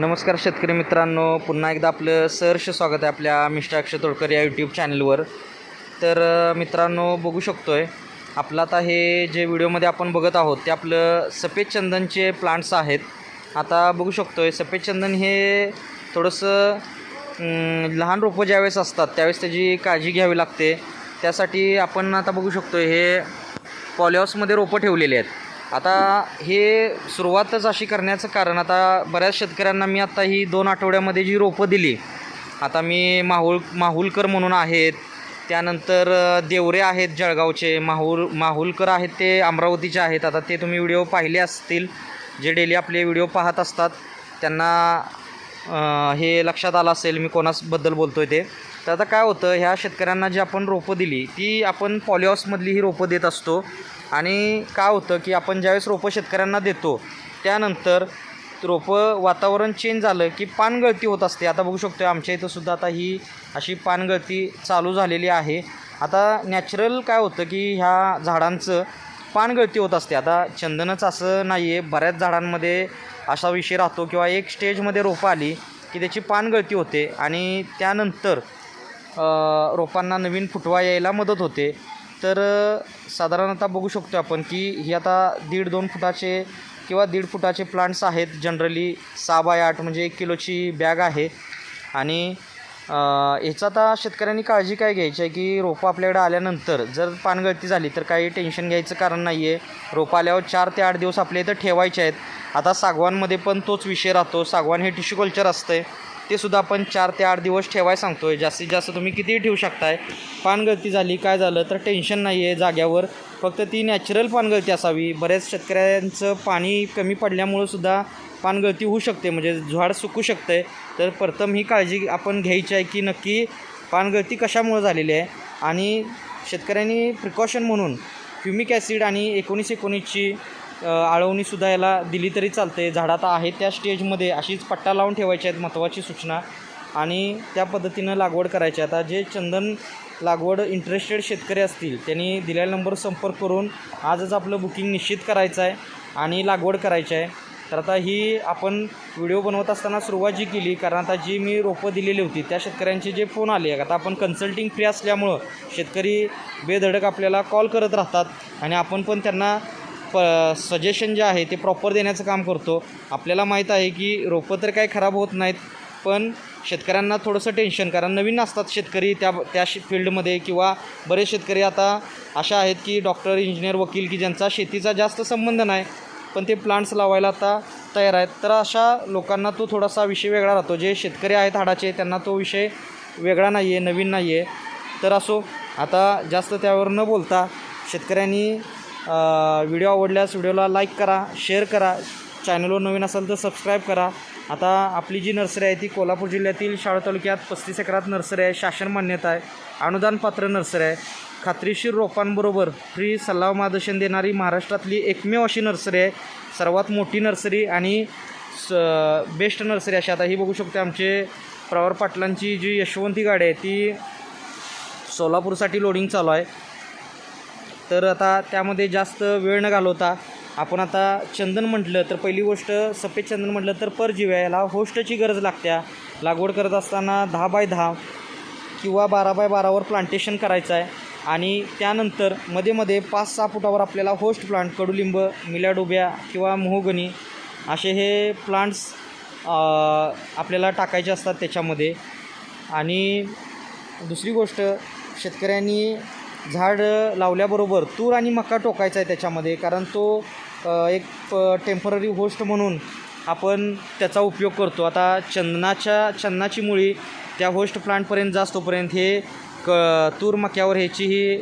नमस्कार शेतकरी मित्रांनो. पुन्हा एकदा आपलं सहर्ष स्वागत आहे आपल्या मिस्टर अक्षय तोडकर या यूट्यूब चॅनलवर तर मित्रांनो बघू शकतो आहे आपलं आता हे जे व्हिडिओमध्ये आपण बघत आहोत ते आपलं सफेद चंदनचे प्लांट्स आहेत. आता बघू शकतो आहे सफेद चंदन हे थोडंसं लहान रोपं ज्यावेळेस असतात त्यावेळेस त्याची काळजी घ्यावी लागते. त्यासाठी आपण आता बघू शकतो हे पॉलिहाऊसमध्ये रोपं ठेवलेली आहेत. आता हे सुरुवातच अशी करण्याचं कारण आता बऱ्याच शेतकऱ्यांना मी आता ही दोन आठवड्यामध्ये जी रोपं दिली आता मी माहुल माहुलकर म्हणून आहेत त्यानंतर देवरे आहेत जळगावचे माहुल माहुलकर आहेत ते अमरावतीचे आहेत आता ते तुम्ही व्हिडिओ पाहिले असतील जे डेली आपले व्हिडिओ पाहत असतात त्यांना हे लक्षात आलं असेल मी कोणाबद्दल बोलतो आहे ते. तर आता काय होतं ह्या शेतकऱ्यांना जी आपण रोपं दिली ती आपण पॉलिहाऊसमधली ही रोपं देत असतो. आणि काय होतं की आपण ज्यावेळेस रोपं शेतकऱ्यांना देतो त्यानंतर रोपं वातावरण चेंज झालं की पानगळती होत असते. आता बघू शकतो आमच्या इथं सुद्धा आता ही अशी पानगळती चालू झालेली आहे. आता नॅचरल काय होतं की ह्या झाडांचं पानगळती होत असते. आता चंदनच असं नाही आहे बऱ्याच झाडांमध्ये असा विषय राहतो किंवा एक स्टेजमध्ये रोपं आली की त्याची पानगळती होते. आणि त्यानंतर रोपांना नवीन फुटवा यायला मदत होते. तर साधारणतः बघू शकतो आपण की ही आता दीड दोन फुटाचे किंवा दीड फुटाचे प्लांट्स आहेत. जनरली सहा बाय आठ म्हणजे एक किलोची बॅग आहे. आणि अ, ह्याचं आता शेतकऱ्यांनी काळजी काय घ्यायची आहे की रोपं आपल्याकडे आल्यानंतर जर पानगळती झाली तर काही टेन्शन घ्यायचं कारण नाही आहे रोपं आल्यावर चार ते आठ दिवस आपल्या इथं ठेवायचे आहेत. आता सागवानमध्ये पण तोच विषय राहतो. सागवान हे टिश्यू कल्चर असतं ते सुद्धा आपण चार ते आठ दिवस ठेवायला सांगतो आहे जास्तीत जास्त तुम्ही कितीही ठेवू शकताय पानगळती झाली काय झालं तर टेन्शन नाही आहे जाग्यावर. फक्त ती नॅचरल पानगळती असावी. बऱ्याच शेतकऱ्यांचं पाणी कमी पडल्यामुळं सुद्धा पानगळती होऊ शकते. म्हणजे झाड सुकू शकते. तर प्रथम ही काळजी आपण घ्यायची आहे की नक्की पानगळती कशामुळं झालेली आहे. आणि शेतकऱ्यांनी प्रिकॉशन म्हणून फ्युमिक ॲसिड आणि एकोणीस एकोणीसची आळवणीसुद्धा याला दिली तरी चालते. झाडात आहे त्या स्टेजमध्ये. अशीच पट्टा लावून ठेवायच्या आहेत महत्त्वाची सूचना. आणि त्या पद्धतीनं लागवड करायची. आता जे चंदन लागवड इंटरेस्टेड शेतकरी असतील त्यांनी दिलेल्या नंबर संपर्क करून आजच आपलं बुकिंग निश्चित करायचं आहे आणि लागवड करायची आहे. तर आता ही आपण व्हिडिओ बनवत असताना सुरुवात जी केली कारण आता जी मी रोपं दिलेली होती त्या शेतकऱ्यांचे जे फोन आले आता आपण कन्सल्टिंग फ्री असल्यामुळं शेतकरी बेधडक आपल्याला कॉल करत राहतात आणि आपण पण त्यांना प सजेशन जे आहे ते प्रॉपर देण्याचं काम करतो. आपल्याला माहीत आहे की रोपं तर काही खराब होत नाहीत पण शेतकऱ्यांना थोडंसं टेन्शन कारण नवीन असतात शेतकरी त्या त्या शे फील्डमध्ये किंवा बरेच शेतकरी आता अशा आहेत की डॉक्टर इंजिनियर वकील की ज्यांचा शेतीचा जास्त संबंध नाही पण ते प्लांट्स लावायला आता तयार आहेत. तर अशा लोकांना तो थोडासा विषय वेगळा राहतो. जे शेतकरी आहेत हाडाचे त्यांना तो विषय वेगळा नाही आहे नवीन नाही आहे तर असो आता जास्त त्यावर न बोलता शेतकऱ्यांनी व्हिडिओ आवडल्यास व्हिडिओला लाईक करा शेअर करा. चॅनलवर नवीन असाल तर सबस्क्राईब करा. आता आपली जी नर्सरी आहे ती कोल्हापूर जिल्ह्यातील शाळा तालुक्यात पस्तीस एकरात नर्सरी आहे शासन मान्यता आहे. अनुदान पात्र नर्सरी आहे. खात्रीशीर रोपांबरोबर फ्री सल्ला मार्गदर्शन देणारी महाराष्ट्रातली एकमेव अशी नर्सरी आहे. सर्वात मोठी नर्सरी आणि स बेस्ट नर्सरी अशी आता ही बघू शकते आमचे प्रवर पाटलांची जी यशवंती गाडी आहे ती सोलापूरसाठी लोडिंग चालू आहे. तर आता त्यामध्ये जास्त वेळ न घालवता आपण आता चंदन म्हटलं तर पहिली गोष्ट सफेद चंदन म्हटलं तर परजीव आहे याला होस्टची गरज लागत्या. लागवड करत असताना दहा बाय दहा किंवा बारा बाय बारावर प्लांटेशन करायचं आहे. आणि त्यानंतरमध्ये मध्ये पाच सहा फुटावर आपल्याला होस्ट प्लांट कडुलिंब मिलाडोब्या किंवा मोहगणी असे हे प्लांट्स आपल्याला टाकायचे असतात त्याच्यामध्ये. आणि दुसरी गोष्ट शेतकऱ्यांनी झाड लावल्याबरोबर तूर आणि मका टोकायचा आहे त्याच्यामध्ये कारण तो एक टेंपररी होस्ट म्हणून आपण त्याचा उपयोग करतो. आता चंदनाच्या चंदनाची मुळी त्या होस्ट प्लांटपर्यंत जास्तोपर्यंत हे क तूर मक्यावर ह्याची ही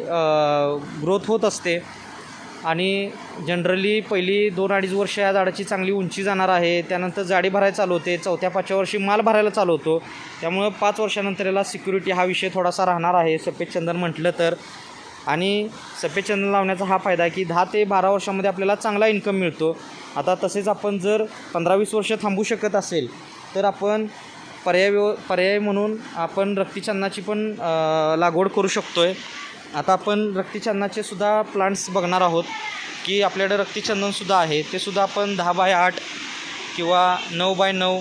ग्रोथ होत असते. आणि जनरली पहिली दोन अडीच वर्ष या झाडाची चांगली उंची जाणार आहे. त्यानंतर जाडी भरायला चालू होते. चौथ्या पाचव्या वर्षी माल भरायला चालू होतो. त्यामुळं पाच वर्षानंतर याला सिक्युरिटी हा विषय थोडासा राहणार आहे सफेद चंदन म्हटलं तर. आणि सफेद चंदन लावण्याचा हा फायदा आहे की दहा ते बारा वर्षामध्ये आपल्याला चांगला इन्कम मिळतो. आता तसेच आपण जर पंधरा वीस वर्ष थांबू शकत असेल तर आपण पर्याय व्यव पर्याय म्हणून आपण रक्तीचंदनाची पण लागवड करू शकतो आहे आता आपण रक्तीचंदनाचे सुद्धा प्लांट्स बघणार आहोत की आपल्याकडे रक्तीचंदनसुद्धा आहे. ते सुद्धा आपण दहा बाय आठ किंवा नऊ बाय नऊ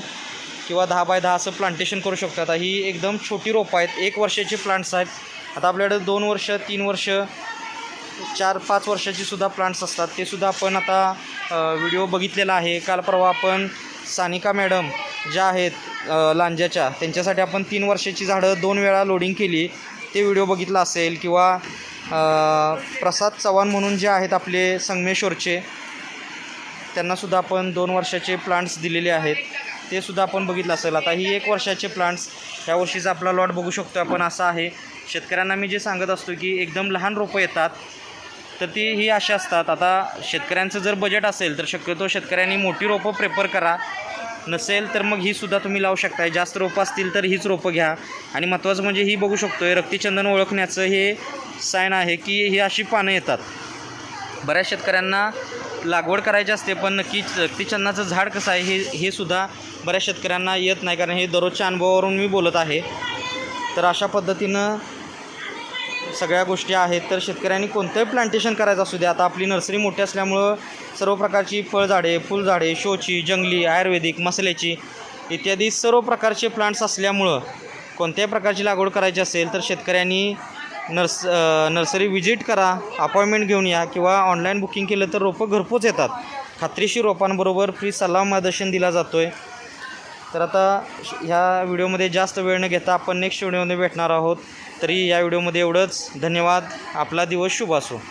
किंवा दहा बाय दहा असं प्लांटेशन करू शकतो आता ही एकदम छोटी रोपं आहेत. एक वर्षाचे प्लांट्स आहेत. आता आपल्याकडे दोन वर्ष तीन वर्ष चार पाच वर्षाची सुद्धा प्लांट्स असतात. ते सुद्धा आपण आता व्हिडिओ बघितलेला आहे. काल परवा आपण सानिका मॅडम ज्या आहेत लांज्याच्या त्यांच्यासाठी आपण तीन वर्षाची झाडं दोन वेळा लोडिंग केली. ते व्हिडिओ बघितला असेल किंवा प्रसाद चव्हाण म्हणून जे आहेत आपले संगमेश्वरचे त्यांनासुद्धा आपण दोन वर्षाचे प्लांट्स दिलेले आहेत. ते सुद्धा आपण बघितलं असेल. आता ही एक वर्षाचे प्लांट्स ह्या वर्षीचा आपला लॉट बघू शकतो आपण असा आहे. शेतकऱ्यांना मी जे सांगत असतो की एकदम लहान रोपं येतात तर ती ही अशी असतात. आता शेतकऱ्यांचं जर बजेट असेल तर शक्यतो शेतकऱ्यांनी मोठी रोपं प्रेफर करा. नसेल तर मग ही सुद्धा तुम्ही लावू शकताय. जास्त रोपं असतील तर हीच रोपं घ्या. आणि महत्त्वाचं म्हणजे ही बघू शकतोय रक्तीचंदन ओळखण्याचं हे साईन आहे की ही अशी पानं येतात. बऱ्याच शेतकऱ्यांना लागवड करायची असते पण नक्कीच रक्तीचंदनाचं झाड कसं आहे हे हे सुद्धा बऱ्याच शेतकऱ्यांना येत नाही. कारण हे दररोजच्या अनुभवावरून मी बोलत आहे. तर अशा पद्धतीनं सगळ्या गोष्टी आहेत तर शेतकऱ्यांनी कोणतंही प्लांटेशन करायचं असू दे. आता आपली नर्सरी मोठी असल्यामुळं सर्व प्रकारची फळझाडे फुलझाडे शोची जंगली आयुर्वेदिक मसाल्याची इत्यादी सर्व प्रकारचे प्लांट्स असल्यामुळं कोणत्याही प्रकारची लागवड करायची असेल तर शेतकऱ्यांनी नर्स नर्सरी व्हिजिट करा अपॉइंटमेंट घेऊन या किंवा ऑनलाईन बुकिंग केलं तर रोपं घरपोच येतात. खात्रीशीर रोपांबरोबर फ्री सल्ला मार्गदर्शन दिला जातो आहे तर आता श- ह्या व्हिडिओमध्ये जास्त वेळ न घेता आपण नेक्स्ट व्हिडिओमध्ये भेटणार आहोत. तरी या व्हिडिओमध्ये एवढंच. धन्यवाद. आपला दिवस शुभ असो.